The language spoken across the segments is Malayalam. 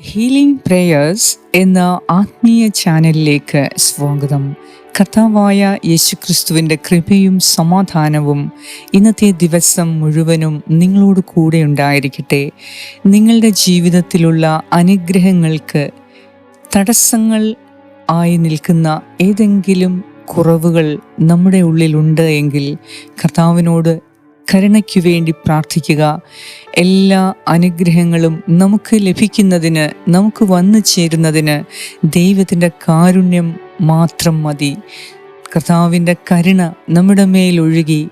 ഹീലിംഗ് പ്രേയേഴ്സ് എന്ന ആത്മീയ ചാനലിലേക്ക് സ്വാഗതം. കർത്താവായ യേശുക്രിസ്തുവിന്റെ കൃപയും സമാധാനവും ഇന്നത്തെ ദിവസം മുഴുവനും നിങ്ങളോട് കൂടെ ഉണ്ടായിരിക്കട്ടെ. നിങ്ങളുടെ ജീവിതത്തിലുള്ള അനുഗ്രഹങ്ങൾക്ക് തടസ്സങ്ങൾ ആയി നിൽക്കുന്ന ഏതെങ്കിലും കുറവുകൾ നമ്മുടെ ഉള്ളിലുണ്ട് എങ്കിൽ കർത്താവിനോട് കരുണയ്ക്കു വേണ്ടി പ്രാർത്ഥിക്കുക. എല്ലാ അനുഗ്രഹങ്ങളും നമുക്ക് ലഭിക്കുന്നതിന് നമുക്ക് വന്നു ചേരുന്നതിന് ദൈവത്തിന്റെ കാരുണ്യം മാത്രം മതി. കർത്താവിന്റെ കരുണ നമ്മുടെ മേലൊഴുകി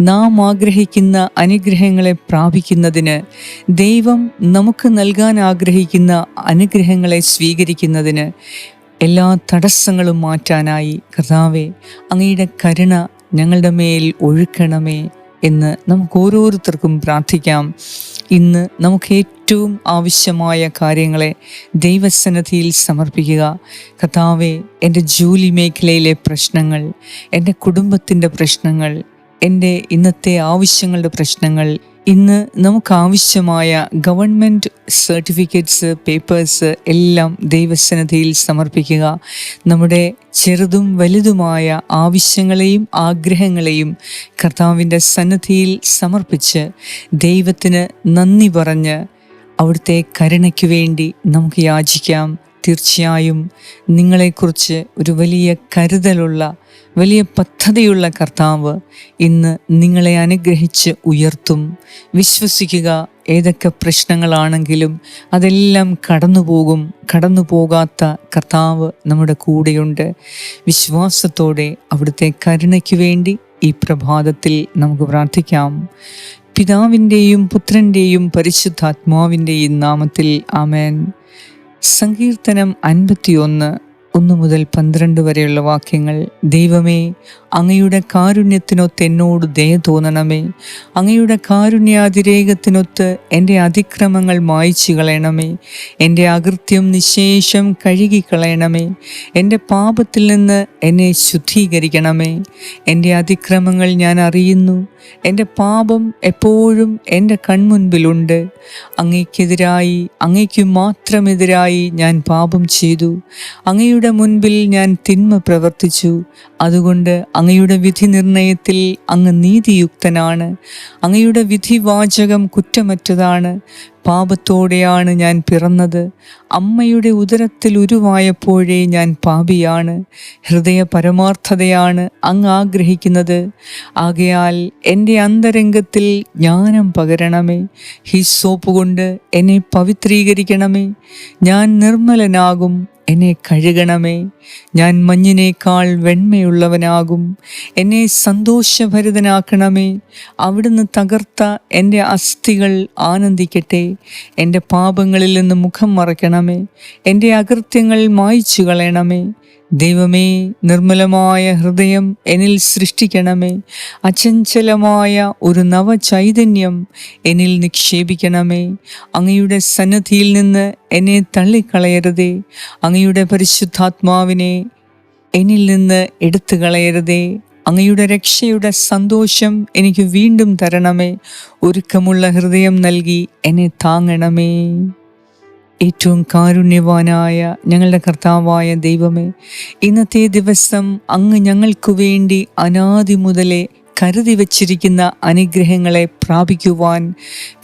നാം ആഗ്രഹിക്കുന്ന അനുഗ്രഹങ്ങളെ പ്രാപിക്കുന്നതിന് ദൈവം നമുക്ക് നൽകാൻ ആഗ്രഹിക്കുന്ന അനുഗ്രഹങ്ങളെ സ്വീകരിക്കുന്നതിന് എല്ലാ തടസ്സങ്ങളും മാറ്റാനായി. കർത്താവെ അങ്ങയുടെ കരുണ ഞങ്ങളുടെ മേൽ ഒഴുക്കണമേ. എന്ന് നമുക്ക് ഓരോരുത്തർക്കും പ്രാർത്ഥിക്കാം. ഇന്ന് നമുക്ക് ഏറ്റവും ആവശ്യമായ കാര്യങ്ങളെ ദൈവസന്നദ്ധിയിൽ സമർപ്പിക്കുക. കഥാവെ എന്റെ ജോലി മേഖലയിലെ പ്രശ്നങ്ങൾ എന്റെ കുടുംബത്തിന്റെ പ്രശ്നങ്ങൾ എന്റെ ഇന്നത്തെ ആവശ്യങ്ങളുടെ പ്രശ്നങ്ങൾ ഇന്ന് നമുക്കാവശ്യമായ ഗവൺമെന്റ് സർട്ടിഫിക്കറ്റ്സ് പേപ്പേഴ്സ് എല്ലാം ദൈവസന്നദ്ധിയിൽ സമർപ്പിക്കുക. നമ്മുടെ ചെറുതും വലുതുമായ ആവശ്യങ്ങളെയും ആഗ്രഹങ്ങളെയും കർത്താവിന്റെ സന്നദ്ധിയിൽ സമർപ്പിച്ച് ദൈവത്തിന് നന്ദി പറഞ്ഞ് അവിടുത്തെ കരുണയ്ക്ക് വേണ്ടി നമുക്ക് യാചിക്കാം. തീർച്ചയായും നിങ്ങളെക്കുറിച്ച് ഒരു വലിയ കരുതലുള്ള വലിയ പദ്ധതിയുള്ള കർത്താവ് ഇന്ന് നിങ്ങളെ അനുഗ്രഹിച്ച് ഉയർത്തും. വിശ്വസിക്കുക ഏതൊക്കെ പ്രശ്നങ്ങളാണെങ്കിലും അതെല്ലാം കടന്നു പോകും കടന്നു പോകാത്ത കർത്താവ് നമ്മുടെ കൂടെയുണ്ട്. വിശ്വാസത്തോടെ അവിടുത്തെ കരുണയ്ക്ക് വേണ്ടി ഈ പ്രഭാതത്തിൽ നമുക്ക് പ്രാർത്ഥിക്കാം. പിതാവിന്റെയും പുത്രന്റെയും പരിശുദ്ധാത്മാവിന്റെയും നാമത്തിൽ ആമേൻ. സങ്കീർത്തനം അൻപത്തിയൊന്ന് ഒന്ന് മുതൽ പന്ത്രണ്ട് വരെയുള്ള വാക്യങ്ങൾ ദൈവമേ അങ്ങയുടെ കാരുണ്യത്തിനൊത്ത് എന്നോട് ദയ തോന്നണമേ. അങ്ങയുടെ കാരുണ്യാതിരേകത്തിനൊത്ത് എന്റെ അതിക്രമങ്ങൾ മായ്ച്ചു കളയണമേ. എന്റെ അകൃത്യം നിശേഷം കഴുകിക്കളയണമേ എന്റെ പാപത്തിൽ നിന്ന് എന്നെ ശുദ്ധീകരിക്കണമേ. എന്റെ അതിക്രമങ്ങൾ ഞാൻ അറിയുന്നു. എന്റെ പാപം എപ്പോഴും എന്റെ കൺമുൻപിലുണ്ട്. അങ്ങയ്ക്കെതിരായി അങ്ങയ്ക്കു മാത്രമെതിരായി ഞാൻ പാപം ചെയ്തു. അങ്ങയുടെ മുൻപിൽ ഞാൻ തിന്മ പ്രവർത്തിച്ചു. അതുകൊണ്ട് അങ്ങയുടെ വിധി നിർണയത്തിൽ അങ്ങ് നീതിയുക്തനാണ്. അങ്ങയുടെ വിധി വാചകം കുറ്റമറ്റതാണ്. പാപത്തോടെയാണ് ഞാൻ പിറന്നത്. അമ്മയുടെ ഉദരത്തിൽ ഉരുവായപ്പോഴേ ഞാൻ പാപിയാണ്. ഹൃദയ പരമാർത്ഥതയാണ് അങ്ങ് ആഗ്രഹിക്കുന്നത്. ആകയാൽ എന്റെ അന്തരംഗത്തിൽ ജ്ഞാനം പകരണമേ. ഹിസ്സോപ്പ് കൊണ്ട് എന്നെ പവിത്രീകരിക്കണമേ. ഞാൻ നിർമ്മലനാകും. എന്നെ കഴുകണമേ. ഞാൻ മഞ്ഞിനേക്കാൾ വെണ്മയുള്ളവനാകും. എന്നെ സന്തോഷഭരിതനാക്കണമേ. അവിടുന്ന് തകർത്ത എന്റെ അസ്ഥികൾ ആനന്ദിക്കട്ടെ. എന്റെ പാപങ്ങളിൽ നിന്ന് മുഖം മറയ്ക്കണമേ. എന്റെ അകൃത്യങ്ങൾ മായ്ച്ചു കളയണമേ ദൈവമേ നിർമ്മലമായ ഹൃദയം എന്നിൽ സൃഷ്ടിക്കണമേ. അചഞ്ചലമായ ഒരു നവചൈതന്യം എന്നിൽ നിക്ഷേപിക്കണമേ. അങ്ങയുടെ സന്നദ്ധിയിൽ നിന്ന് എന്നെ തള്ളിക്കളയരുതേ. അങ്ങയുടെ പരിശുദ്ധാത്മാവിനെ എന്നിൽ നിന്ന് എടുത്തു കളയരുതേ അങ്ങയുടെ രക്ഷയുടെ സന്തോഷം എനിക്ക് വീണ്ടും തരണമേ. ഒരുക്കമുള്ള ഹൃദയം നൽകി എന്നെ താങ്ങണമേ. ഏറ്റവും കാരുണ്യവാനായ ഞങ്ങളുടെ കർത്താവായ ദൈവമേ ഇന്നത്തെ ദിവസം അങ്ങ് ഞങ്ങൾക്കു വേണ്ടി അനാദി മുതലേ കരുതി വച്ചിരിക്കുന്ന അനുഗ്രഹങ്ങളെ പ്രാപിക്കുവാൻ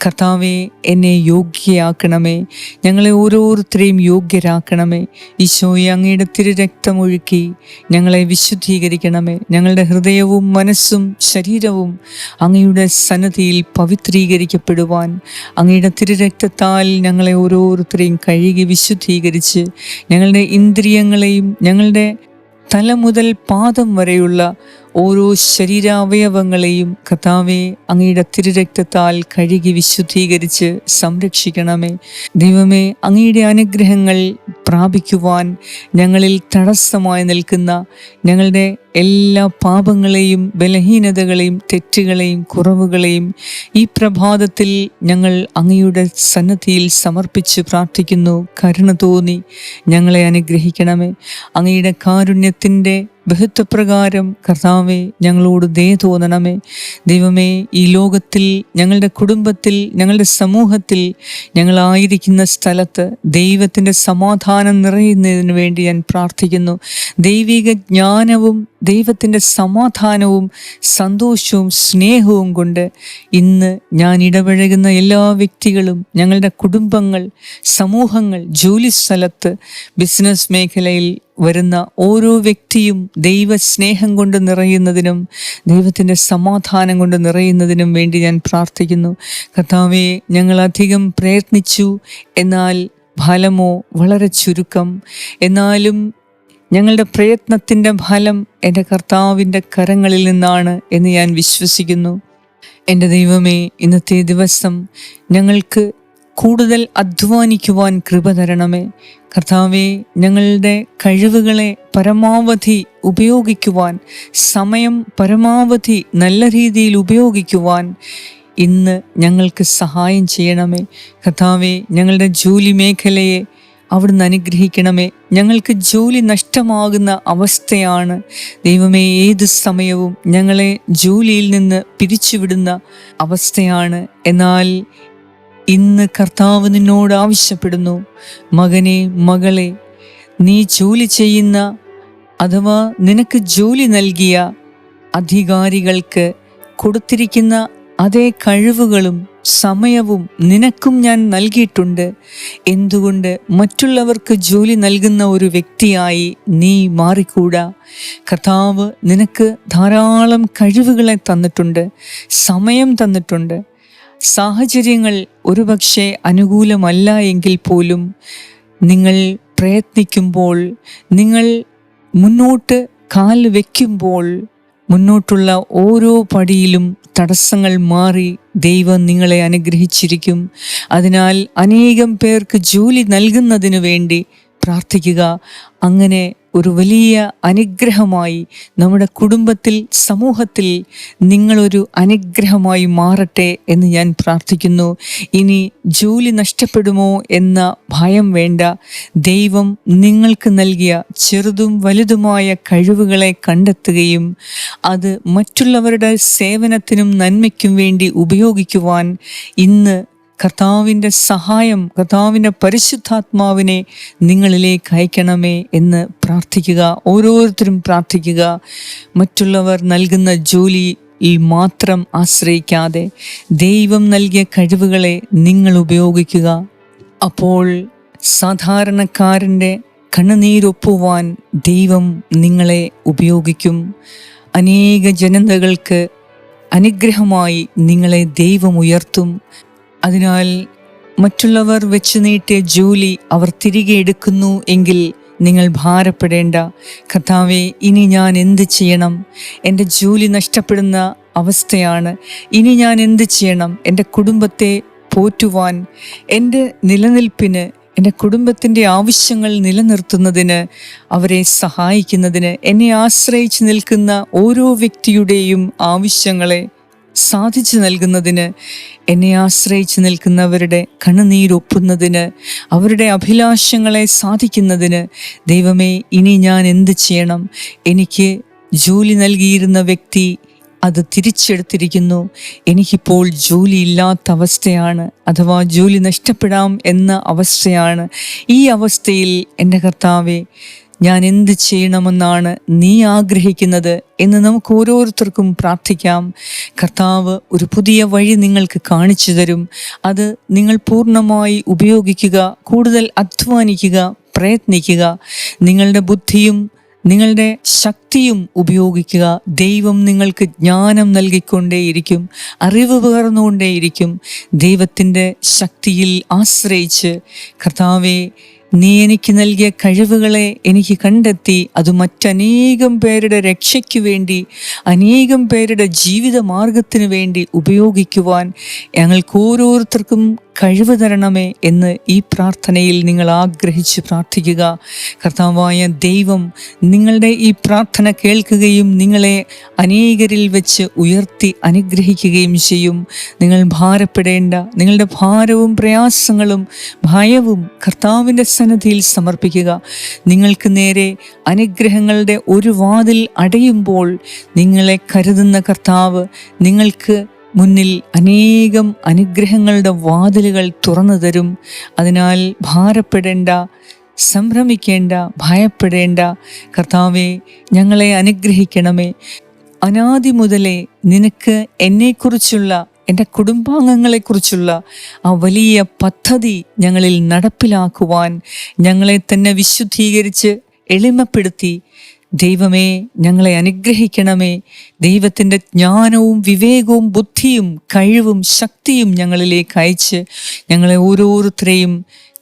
കർത്താവെ എന്നെ യോഗ്യയാക്കണമേ. ഞങ്ങളെ ഓരോരുത്തരെയും യോഗ്യരാക്കണമേ. ഈശോയെ അങ്ങയുടെ തിരുരക്തമൊഴുക്കി ഞങ്ങളെ വിശുദ്ധീകരിക്കണമേ. ഞങ്ങളുടെ ഹൃദയവും മനസ്സും ശരീരവും അങ്ങയുടെ സന്നദ്ധിയിൽ പവിത്രീകരിക്കപ്പെടുവാൻ അങ്ങയുടെ തിരുരക്തത്താൽ ഞങ്ങളെ ഓരോരുത്തരെയും കഴുകി വിശുദ്ധീകരിച്ച് ഞങ്ങളുടെ ഇന്ദ്രിയങ്ങളെയും ഞങ്ങളുടെ തല മുതൽ പാദം വരെയുള്ള ഓരോ ശരീരാവയവങ്ങളെയും കഥാവെ അങ്ങയുടെ തിരുരക്തത്താൽ കഴുകി വിശുദ്ധീകരിച്ച് സംരക്ഷിക്കണമേ. ദൈവമേ അങ്ങയുടെ അനുഗ്രഹങ്ങൾ പ്രാപിക്കുവാൻ ഞങ്ങളിൽ തടസ്സമായി നിൽക്കുന്ന ഞങ്ങളുടെ എല്ലാ പാപങ്ങളെയും ബലഹീനതകളെയും തെറ്റുകളെയും കുറവുകളെയും ഈ പ്രഭാതത്തിൽ ഞങ്ങൾ അങ്ങയുടെ സന്നദ്ധിയിൽ സമർപ്പിച്ച് പ്രാർത്ഥിക്കുന്നു. കരുണ തോന്നി ഞങ്ങളെ അനുഗ്രഹിക്കണമേ. അങ്ങയുടെ കാരുണ്യത്തിന്റെ ബഹുത്വപ്രകാരം കർത്താവെ ഞങ്ങളോട് ദയ തോന്നണമേ. ദൈവമേ ഈ ലോകത്തിൽ ഞങ്ങളുടെ കുടുംബത്തിൽ ഞങ്ങളുടെ സമൂഹത്തിൽ ഞങ്ങളായിരിക്കുന്ന സ്ഥലത്ത് ദൈവത്തിന്റെ സമാധാനം നിറയുന്നതിന് വേണ്ടി ഞാൻ പ്രാർത്ഥിക്കുന്നു. ദൈവിക ജ്ഞാനവും ദൈവത്തിന്റെ സമാധാനവും സന്തോഷവും സ്നേഹവും കൊണ്ട് ഇന്ന് ഞാൻ ഇടപഴകുന്ന എല്ലാ വ്യക്തികളും ഞങ്ങളുടെ കുടുംബങ്ങൾ സമൂഹങ്ങൾ ജോലി സ്ഥലത്ത് ബിസിനസ് മേഖലയിൽ വരുന്ന ഓരോ വ്യക്തിയും ദൈവസ്നേഹം കൊണ്ട് നിറയുന്നതിനും ദൈവത്തിന്റെ സമാധാനം കൊണ്ട് നിറയുന്നതിനും വേണ്ടി ഞാൻ പ്രാർത്ഥിക്കുന്നു. കർത്താവെ ഞങ്ങൾ അധികം പ്രയത്നിച്ചു എന്നാൽ ഫലമോ വളരെ ചുരുക്കം. എന്നാലും ഞങ്ങളുടെ പ്രയത്നത്തിന്റെ ഫലം എന്റെ കർത്താവിന്റെ കരങ്ങളിൽ നിന്നാണ് എന്ന് ഞാൻ വിശ്വസിക്കുന്നു. എന്റെ ദൈവമേ ഇന്നത്തെ ദിവസം ഞങ്ങൾക്ക് കൂടുതൽ അധ്വാനിക്കുവാൻ കൃപ തരണമേ. കർത്താവെ ഞങ്ങളുടെ കഴിവുകളെ പരമാവധി ഉപയോഗിക്കുവാൻ സമയം പരമാവധി നല്ല രീതിയിൽ ഉപയോഗിക്കുവാൻ ഇന്ന് ഞങ്ങൾക്ക് സഹായം ചെയ്യണമേ. കർത്താവെ ഞങ്ങളുടെ ജോലി മേഖലയെ അവിടുന്ന് അനുഗ്രഹിക്കണമേ. ഞങ്ങൾക്ക് ജോലി നഷ്ടമാകുന്ന അവസ്ഥയാണ്. ദൈവമേ ഏത് സമയവും ഞങ്ങളെ ജോലിയിൽ നിന്ന് പിരിച്ചുവിടുന്ന അവസ്ഥയാണ്. എന്നാൽ ഇന്ന് കർത്താവ് നിന്നോട് ആവശ്യപ്പെടുന്നു മകനെ മകളെ നീ ജോലി ചെയ്യുന്ന അഥവാ നിനക്ക് ജോലി നൽകിയ അധികാരികൾക്ക് കൊടുത്തിരിക്കുന്ന അതേ കഴിവുകളും സമയവും നിനക്കും ഞാൻ നൽകിയിട്ടുണ്ട്. എന്തുകൊണ്ട് മറ്റുള്ളവർക്ക് ജോലി നൽകുന്ന ഒരു വ്യക്തിയായി നീ മാറിക്കൂടാ? കർത്താവ് നിനക്ക് ധാരാളം കഴിവുകളെ തന്നിട്ടുണ്ട് സമയം തന്നിട്ടുണ്ട്. സാഹചര്യങ്ങൾ ഒരുപക്ഷെ അനുകൂലമല്ല എങ്കിൽ പോലും നിങ്ങൾ പ്രയത്നിക്കുമ്പോൾ നിങ്ങൾ മുന്നോട്ട് കാൽ വയ്ക്കുമ്പോൾ മുന്നോട്ടുള്ള ഓരോ പടിയിലും തടസ്സങ്ങൾ മാറി ദൈവം നിങ്ങളെ അനുഗ്രഹിച്ചിരിക്കും. അതിനാൽ അനേകം പേർക്ക് ജോലി നൽകുന്നതിനു വേണ്ടി പ്രാർത്ഥിക്കുക. അങ്ങനെ ഒരു വലിയ അനുഗ്രഹമായി നമ്മുടെ കുടുംബത്തിൽ സമൂഹത്തിൽ നിങ്ങളൊരു അനുഗ്രഹമായി മാറട്ടെ എന്ന് ഞാൻ പ്രാർത്ഥിക്കുന്നു. ഇനി ജോലി നഷ്ടപ്പെടുമോ എന്ന ഭയം വേണ്ട. ദൈവം നിങ്ങൾക്ക് നൽകിയ ചെറുതും വലുതുമായ കഴിവുകളെ കണ്ടെത്തുകയും അത് മറ്റുള്ളവരുടെ സേവനത്തിനും നന്മയ്ക്കും വേണ്ടി ഉപയോഗിക്കുവാൻ ഇന്ന് കർത്താവിന്റെ സഹായം കർത്താവിന്റെ പരിശുദ്ധാത്മാവിനെ നിങ്ങളിലേക്ക് അയക്കണമേ എന്ന് പ്രാർത്ഥിക്കുക ഓരോരുത്തരും പ്രാർത്ഥിക്കുക. മറ്റുള്ളവർ നൽകുന്ന ജോലി ഈ മാത്രം ആശ്രയിക്കാതെ ദൈവം നൽകിയ കഴിവുകളെ നിങ്ങൾ ഉപയോഗിക്കുക. അപ്പോൾ സാധാരണക്കാരന്റെ കണ്ണുനീരൊപ്പുവാൻ ദൈവം നിങ്ങളെ ഉപയോഗിക്കും. അനേക ജനതകൾക്ക് അനുഗ്രഹമായി നിങ്ങളെ ദൈവം ഉയർത്തും. അതിനാൽ മറ്റുള്ളവർ വെച്ചു നീട്ടിയ ജോലി അവർ തിരികെ എടുക്കുന്നു എങ്കിൽ നിങ്ങൾ ഭാരപ്പെടേണ്ട. കർത്താവെ ഇനി ഞാൻ എന്ത് ചെയ്യണം? എന്റെ ജോലി നഷ്ടപ്പെടുന്ന അവസ്ഥയാണ്. ഇനി ഞാൻ എന്ത് ചെയ്യണം? എന്റെ കുടുംബത്തെ പോറ്റുവാൻ എന്റെ നിലനിൽപ്പിന് എന്റെ കുടുംബത്തിന്റെ ആവശ്യങ്ങൾ നിലനിർത്തുന്നതിന് അവരെ സഹായിക്കുന്നതിന് എന്നെ ആശ്രയിച്ച് നിൽക്കുന്ന ഓരോ വ്യക്തിയുടെയും ആവശ്യങ്ങളെ സാധിച്ചു നൽകുന്നതിന് എന്നെ ആശ്രയിച്ചു നിൽക്കുന്നവരുടെ കണ്ണുനീരൊപ്പുന്നതിന് അവരുടെ അഭിലാഷങ്ങളെ സാധിക്കുന്നതിന് ദൈവമേ ഇനി ഞാൻ എന്ത് ചെയ്യണം? എനിക്ക് ജോലി നൽകിയിരുന്ന വ്യക്തി അത് തിരിച്ചെടുത്തിരിക്കുന്നു. എനിക്കിപ്പോൾ ജോലിയില്ലാത്ത അവസ്ഥയാണ്. അഥവാ ജോലി നഷ്ടപ്പെടാം എന്ന അവസ്ഥയാണ്. ഈ അവസ്ഥയിൽ എന്റെ കർത്താവെ ഞാൻ എന്ത് ചെയ്യണമെന്നാണ് നീ ആഗ്രഹിക്കുന്നത് എന്ന് നമുക്ക് ഓരോരുത്തർക്കും പ്രാർത്ഥിക്കാം. കർത്താവ് ഒരു പുതിയ വഴി നിങ്ങൾക്ക് കാണിച്ചു തരും. അത് നിങ്ങൾ പൂർണമായി ഉപയോഗിക്കുക കൂടുതൽ അധ്വാനിക്കുക പ്രയത്നിക്കുക. നിങ്ങളുടെ ബുദ്ധിയും നിങ്ങളുടെ ശക്തിയും ഉപയോഗിക്കുക. ദൈവം നിങ്ങൾക്ക് ജ്ഞാനം നൽകിക്കൊണ്ടേയിരിക്കും അറിവ് പകർന്നുകൊണ്ടേയിരിക്കും. ദൈവത്തിന്റെ ശക്തിയിൽ ആശ്രയിച്ച് കർത്താവെ നീ എനിക്ക് നൽകിയ കഴിവുകളെ എനിക്ക് കണ്ടെത്തി. അത് മറ്റനേകം പേരുടെ രക്ഷയ്ക്കു വേണ്ടി അനേകം പേരുടെ ജീവിത മാർഗത്തിന് വേണ്ടി ഉപയോഗിക്കുവാൻ ഞങ്ങൾക്ക് ഓരോരുത്തർക്കും കഴിവ് തരണമേ എന്ന് ഈ പ്രാർത്ഥനയിൽ നിങ്ങൾ ആഗ്രഹിച്ച് പ്രാർത്ഥിക്കുക. കർത്താവായ ദൈവം നിങ്ങളുടെ ഈ പ്രാർത്ഥന കേൾക്കുകയും നിങ്ങളെ അനേകരിൽ വെച്ച് ഉയർത്തി അനുഗ്രഹിക്കുകയും ചെയ്യും. നിങ്ങൾ ഭാരപ്പെടേണ്ട നിങ്ങളുടെ ഭാരവും പ്രയാസങ്ങളും ഭയവും കർത്താവിന്റെ സന്നദ്ധിയിൽ സമർപ്പിക്കുക. നിങ്ങൾക്ക് നേരെ അനുഗ്രഹങ്ങളുടെ ഒരു വാതിൽ അടയുമ്പോൾ നിങ്ങളെ കരുതുന്ന കർത്താവ് നിങ്ങൾക്ക് മുന്നിൽ അനേകം അനുഗ്രഹങ്ങളുടെ വാതിലുകൾ തുറന്നു തരും. അതിനാൽ ഭാരപ്പെടേണ്ട സംഭ്രമിക്കേണ്ട ഭയപ്പെടേണ്ട. കർത്താവെ ഞങ്ങളെ അനുഗ്രഹിക്കണമേ. അനാദി മുതലേ നിനക്ക് എന്നെക്കുറിച്ചുള്ള എന്റെ കുടുംബാംഗങ്ങളെക്കുറിച്ചുള്ള ആ വലിയ പദ്ധതി ഞങ്ങളിൽ നടപ്പിലാക്കുവാൻ ഞങ്ങളെ തന്നെ വിശുദ്ധീകരിച്ച് എളിമപ്പെടുത്തി. ദൈവമേ ഞങ്ങളെ അനുഗ്രഹിക്കണമേ. ദൈവത്തിന്റെ ജ്ഞാനവും വിവേകവും ബുദ്ധിയും കഴിവും ശക്തിയും ഞങ്ങളിലേക്ക് അയച്ച് ഞങ്ങളെ ഓരോരുത്തരെയും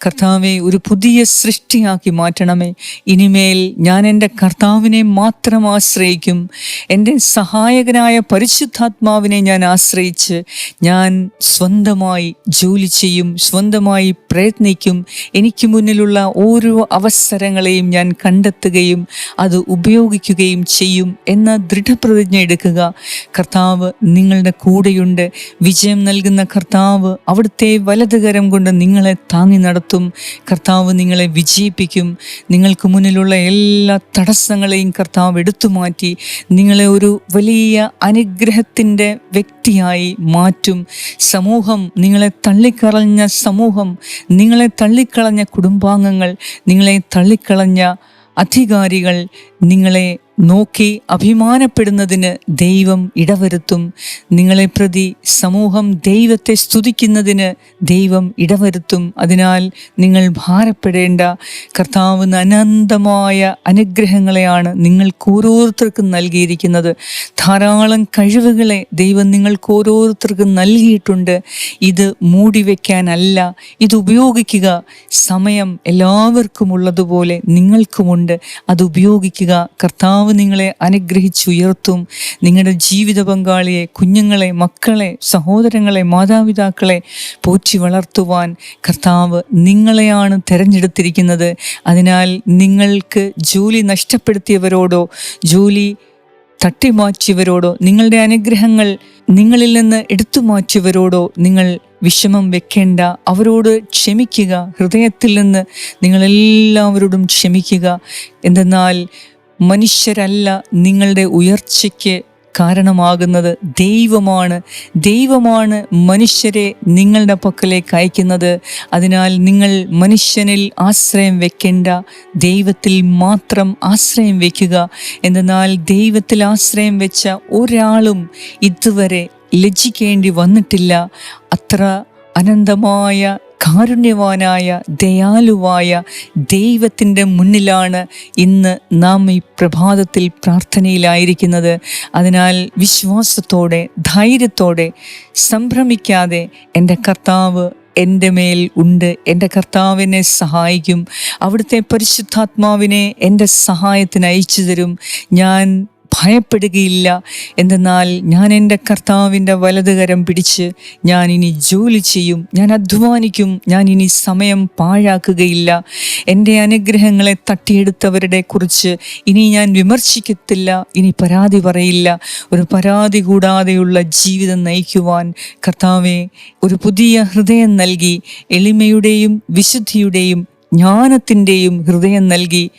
കർത്താവെ ഒരു പുതിയ സൃഷ്ടിയാക്കി മാറ്റണമേ. ഇനിമേൽ ഞാൻ എന്റെ കർത്താവിനെ മാത്രം ആശ്രയിക്കും. എന്റെ സഹായകനായ പരിശുദ്ധാത്മാവിനെ ഞാൻ ആശ്രയിച്ച് ഞാൻ സ്വന്തമായി ജോലി ചെയ്യും സ്വന്തമായി പ്രയത്നിക്കും. എനിക്ക് മുന്നിലുള്ള ഓരോ അവസരങ്ങളെയും ഞാൻ കണ്ടെത്തുകയും അത് ഉപയോഗിക്കുകയും ചെയ്യും എന്ന ദൃഢപ്രതിജ്ഞ എടുക്കുക. കർത്താവ് നിങ്ങളുടെ കൂടെയുണ്ട്. വിജയം നൽകുന്ന കർത്താവ് അവിടുത്തെ വലതുകരം കൊണ്ട് നിങ്ങളെ താങ്ങി നടത്തും. കർത്താവ് നിങ്ങളെ വിജയിപ്പിക്കും. നിങ്ങൾക്ക് മുന്നിലുള്ള എല്ലാ തടസ്സങ്ങളെയും കർത്താവ് എടുത്തു മാറ്റി. നിങ്ങളെ ഒരു വലിയ അനുഗ്രഹത്തിന്റെ വ്യക്തിയായി മാറ്റും. സമൂഹം നിങ്ങളെ തള്ളിക്കളഞ്ഞ സമൂഹം നിങ്ങളെ തള്ളിക്കളഞ്ഞ കുടുംബാംഗങ്ങൾ നിങ്ങളെ തള്ളിക്കളഞ്ഞ അധികാരികൾ നിങ്ങളെ നോക്കി അഭിമാനപ്പെടുന്നതിന് ദൈവം ഇടവരുത്തും. നിങ്ങളെ പ്രതി സമൂഹം ദൈവത്തെ സ്തുതിക്കുന്നതിന് ദൈവം ഇടവരുത്തും. അതിനാൽ നിങ്ങൾ ഭാരപ്പെടേണ്ട കർത്താവ് അനന്തമായ അനുഗ്രഹങ്ങളെയാണ് നിങ്ങൾക്ക് ഓരോരുത്തർക്കും നൽകിയിരിക്കുന്നത്. ധാരാളം കഴിവുകളെ ദൈവം നിങ്ങൾക്ക് ഓരോരുത്തർക്കും നൽകിയിട്ടുണ്ട്. ഇത് മൂടിവെക്കാനല്ല ഇത് ഉപയോഗിക്കുക. സമയം എല്ലാവർക്കും ഉള്ളതുപോലെ നിങ്ങൾക്കുമുണ്ട്. അത് ഉപയോഗിക്കുക. കർത്താവ് നിങ്ങളെ അനുഗ്രഹിച്ചുയർത്തും. നിങ്ങളുടെ ജീവിത പങ്കാളിയെ കുഞ്ഞുങ്ങളെ മക്കളെ സഹോദരങ്ങളെ മാതാപിതാക്കളെ പോറ്റി വളർത്തുവാൻ കർത്താവ് നിങ്ങളെയാണ് തിരഞ്ഞെടുത്തിരിക്കുന്നത്. അതിനാൽ നിങ്ങൾക്ക് ജോലി നഷ്ടപ്പെടുത്തിയവരോടോ ജോലി തട്ടിമാറ്റിയവരോടോ നിങ്ങളുടെ അനുഗ്രഹങ്ങൾ നിങ്ങളിൽ നിന്ന് എടുത്തു മാറ്റിയവരോടോ നിങ്ങൾ വിഷമം വെക്കേണ്ട. അവരോട് ക്ഷമിക്കുക. ഹൃദയത്തിൽ നിന്ന് നിങ്ങളെല്ലാവരോടും ക്ഷമിക്കുക. എന്തെന്നാൽ മനുഷ്യരല്ല നിങ്ങളുടെ ഉയർച്ചയ്ക്ക് കാരണമാകുന്നത് ദൈവമാണ്. ദൈവമാണ് മനുഷ്യരെ നിങ്ങളുടെ പക്കലേക്ക് അയക്കുന്നത്. അതിനാൽ നിങ്ങൾ മനുഷ്യനിൽ ആശ്രയം വെക്കേണ്ട ദൈവത്തിൽ മാത്രം ആശ്രയം വെക്കുക. എന്നാൽ ദൈവത്തിൽ ആശ്രയം വെച്ച ഒരാളും ഇതുവരെ ലജ്ജിക്കേണ്ടി വന്നിട്ടില്ല. അത്ര അനന്തമായ കാരുണ്യവാനായ ദയാലുവായ ദൈവത്തിന്റെ മുന്നിലാണ് ഇന്ന് നാം ഈ പ്രഭാതത്തിൽ പ്രാർത്ഥനയിലായിരിക്കുന്നത്. അതിനാൽ വിശ്വാസത്തോടെ ധൈര്യത്തോടെ സംഭ്രമിക്കാതെ എന്റെ കർത്താവ് എന്റെ മേൽ ഉണ്ട്. എന്റെ കർത്താവിനെ സഹായിക്കും. അവിടുത്തെ പരിശുദ്ധാത്മാവിനെ എന്റെ സഹായത്തിന് അയച്ചു തരും. ഞാൻ ഭയപ്പെടുകയില്ല. എന്തെന്നാൽ ഞാൻ എന്റെ കർത്താവിന്റെ വലതുകരം പിടിച്ച് ഞാൻ ഇനി ജോലി ചെയ്യും ഞാൻ അധ്വാനിക്കും ഞാൻ ഇനി സമയം പാഴാക്കുകയില്ല. എന്റെ അനുഗ്രഹങ്ങളെ തട്ടിയെടുത്തവരുടെ കുറിച്ച് ഇനി ഞാൻ വിമർശിക്കത്തില്ല ഇനി പരാതി പറയില്ല. ഒരു പരാതി കൂടാതെയുള്ള ജീവിതം നയിക്കുവാൻ കർത്താവെ ഒരു പുതിയ ഹൃദയം നൽകി എളിമയുടെയും വിശുദ്ധിയുടെയും ജ്ഞാനത്തിന്റെയും ഹൃദയം നൽകി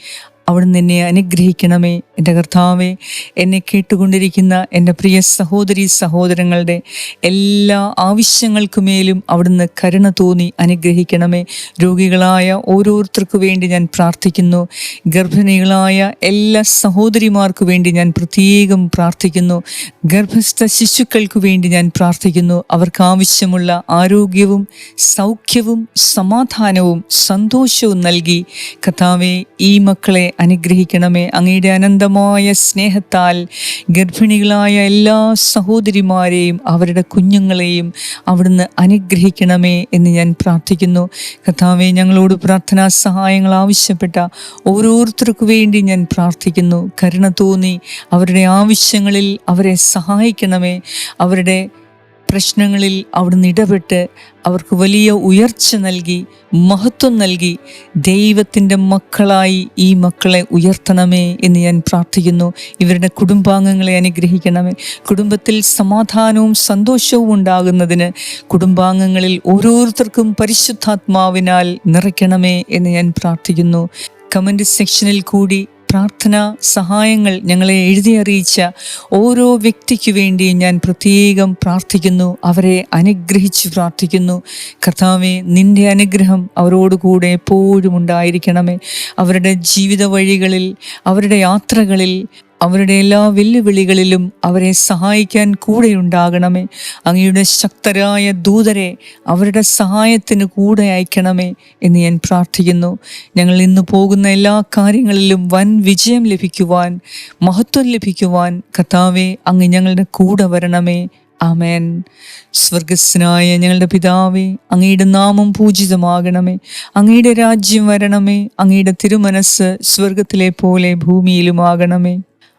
അവിടുന്ന് എന്നെ അനുഗ്രഹിക്കണമേ. എന്റെ കർത്താവെ എന്നെ കേട്ടുകൊണ്ടിരിക്കുന്ന എന്റെ പ്രിയ സഹോദരി സഹോദരങ്ങളുടെ എല്ലാ ആവശ്യങ്ങൾക്കുമേലും അവിടുന്ന് കരുണ തോന്നി അനുഗ്രഹിക്കണമേ. രോഗികളായ ഓരോരുത്തർക്കു വേണ്ടി ഞാൻ പ്രാർത്ഥിക്കുന്നു. ഗർഭിണികളായ എല്ലാ സഹോദരിമാർക്കു വേണ്ടി ഞാൻ പ്രത്യേകം പ്രാർത്ഥിക്കുന്നു. ഗർഭസ്ഥ ശിശുക്കൾക്കു വേണ്ടി ഞാൻ പ്രാർത്ഥിക്കുന്നു. അവർക്ക് ആവശ്യമുള്ള ആരോഗ്യവും സൗഖ്യവും സമാധാനവും സന്തോഷവും നൽകി കർത്താവെ ഈ മക്കളെ അനുഗ്രഹിക്കണമേ. അങ്ങയുടെ അനന്തമായ സ്നേഹത്താൽ ഗർഭിണികളായ എല്ലാ സഹോദരിമാരെയും അവരുടെ കുഞ്ഞുങ്ങളെയും അവിടുന്ന് അനുഗ്രഹിക്കണമേ എന്ന് ഞാൻ പ്രാർത്ഥിക്കുന്നു. കർത്താവെ ഞങ്ങളോട് പ്രാർത്ഥനാ സഹായങ്ങൾ ആവശ്യപ്പെട്ട ഓരോരുത്തർക്കു വേണ്ടി ഞാൻ പ്രാർത്ഥിക്കുന്നു. കരുണ തോന്നി അവരുടെ ആവശ്യങ്ങളിൽ അവരെ സഹായിക്കണമേ. അവരുടെ പ്രശ്നങ്ങളിൽ അവിടുന്ന് ഇടപെട്ട് അവർക്ക് വലിയ ഉയർച്ച നൽകി മഹത്വം നൽകി. ദൈവത്തിന്റെ മക്കളായി ഈ മക്കളെ ഉയർത്തണമേ എന്ന് ഞാൻ പ്രാർത്ഥിക്കുന്നു. ഇവരുടെ കുടുംബാംഗങ്ങളെ അനുഗ്രഹിക്കണമേ. കുടുംബത്തിൽ സമാധാനവും സന്തോഷവും ഉണ്ടാകുന്നതിന് കുടുംബാംഗങ്ങളിൽ ഓരോരുത്തർക്കും പരിശുദ്ധാത്മാവിനാൽ നിറയ്ക്കണമേ എന്ന് ഞാൻ പ്രാർത്ഥിക്കുന്നു. കമന്റ് സെക്ഷനിൽ കൂടി പ്രാർത്ഥന സഹായങ്ങൾ ഞങ്ങളെ എഴുതി അറിയിച്ച ഓരോ വ്യക്തിക്കു വേണ്ടിയും ഞാൻ പ്രത്യേകം പ്രാർത്ഥിക്കുന്നു. അവരെ അനുഗ്രഹിച്ച് പ്രാർത്ഥിക്കുന്നു. കർത്താവെ നിന്റെ അനുഗ്രഹം അവരോടുകൂടെ എപ്പോഴും ഉണ്ടായിരിക്കണമേ. അവരുടെ ജീവിത വഴികളിൽ അവരുടെ യാത്രകളിൽ അവരുടെ എല്ലാ വെല്ലുവിളികളിലും അവരെ സഹായിക്കാൻ കൂടെ ഉണ്ടാകണമേ അങ്ങയുടെ ശക്തരായ ദൂതരെ അവരുടെ സഹായത്തിന് കൂടെ അയക്കണമേ എന്ന് ഞാൻ പ്രാർത്ഥിക്കുന്നു. ഞങ്ങൾ ഇന്ന് പോകുന്ന എല്ലാ കാര്യങ്ങളിലും വൻ വിജയം ലഭിക്കുവാൻ മഹത്വം ലഭിക്കുവാൻ കഥാവെ അങ്ങ് ഞങ്ങളുടെ കൂടെ വരണമേ. ആമേൻ. സ്വർഗസ്നായ ഞങ്ങളുടെ പിതാവേ അങ്ങയുടെ നാമം പൂജിതമാകണമേ. അങ്ങയുടെ രാജ്യം വരണമേ. അങ്ങയുടെ തിരുമനസ് സ്വർഗത്തിലെ പോലെ ഭൂമിയിലുമാകണമേ.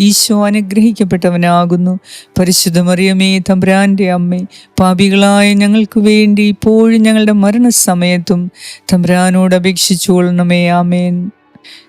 ഈശോ അനുഗ്രഹിക്കപ്പെട്ടവനാകുന്നു. പരിശുദ്ധ മറിയമേ തമ്പ്രാന്റെ അമ്മേ പാപികളായ ഞങ്ങൾക്ക് വേണ്ടി ഇപ്പോഴും ഞങ്ങളുടെ മരണസമയത്തും തമ്പ്രാനോട് അപേക്ഷിച്ചുകൊള്ളണമേ. ആമേൻ.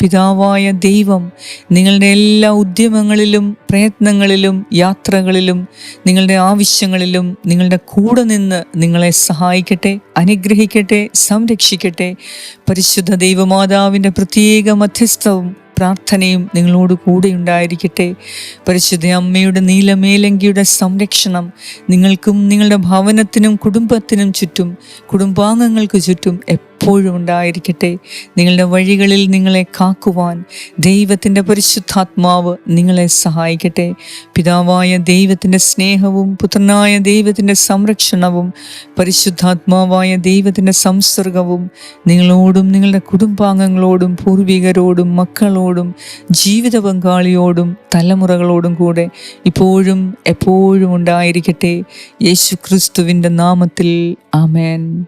പിതാവായ ദൈവം നിങ്ങളുടെ എല്ലാ ഉദ്യമങ്ങളിലും പ്രയത്നങ്ങളിലും യാത്രകളിലും നിങ്ങളുടെ ആവശ്യങ്ങളിലും നിങ്ങളുടെ കൂടെ നിന്ന് നിങ്ങളെ സഹായിക്കട്ടെ അനുഗ്രഹിക്കട്ടെ സംരക്ഷിക്കട്ടെ. പരിശുദ്ധ ദൈവമാതാവിന്റെ പ്രത്യേക മധ്യസ്ഥവും പ്രാർത്ഥനയും നിങ്ങളോട് കൂടെ ഉണ്ടായിരിക്കട്ടെ. പരിശുദ്ധ അമ്മയുടെ നീലമേലങ്കിയുടെ സംരക്ഷണം നിങ്ങൾക്കും നിങ്ങളുടെ ഭവനത്തിനും കുടുംബത്തിനും ചുറ്റും കുടുംബാംഗങ്ങൾക്ക് ചുറ്റും എപ്പോഴും ഉണ്ടായിരിക്കട്ടെ. നിങ്ങളുടെ വഴികളിൽ നിങ്ങളെ കാക്കുവാൻ ദൈവത്തിന്റെ പരിശുദ്ധാത്മാവ് നിങ്ങളെ സഹായിക്കട്ടെ. പിതാവായ ദൈവത്തിന്റെ സ്നേഹവും പുത്രനായ ദൈവത്തിന്റെ സംരക്ഷണവും പരിശുദ്ധാത്മാവായ ദൈവത്തിന്റെ സംസർഗവും നിങ്ങളോടും നിങ്ങളുടെ കുടുംബാംഗങ്ങളോടും പൂർവികരോടും മക്കളോടും ജീവിത പങ്കാളിയോടും തലമുറകളോടും കൂടെ ഇപ്പോഴും എപ്പോഴും ഉണ്ടായിരിക്കട്ടെ. യേശു ക്രിസ്തുവിന്റെ നാമത്തിൽ ആമേൻ.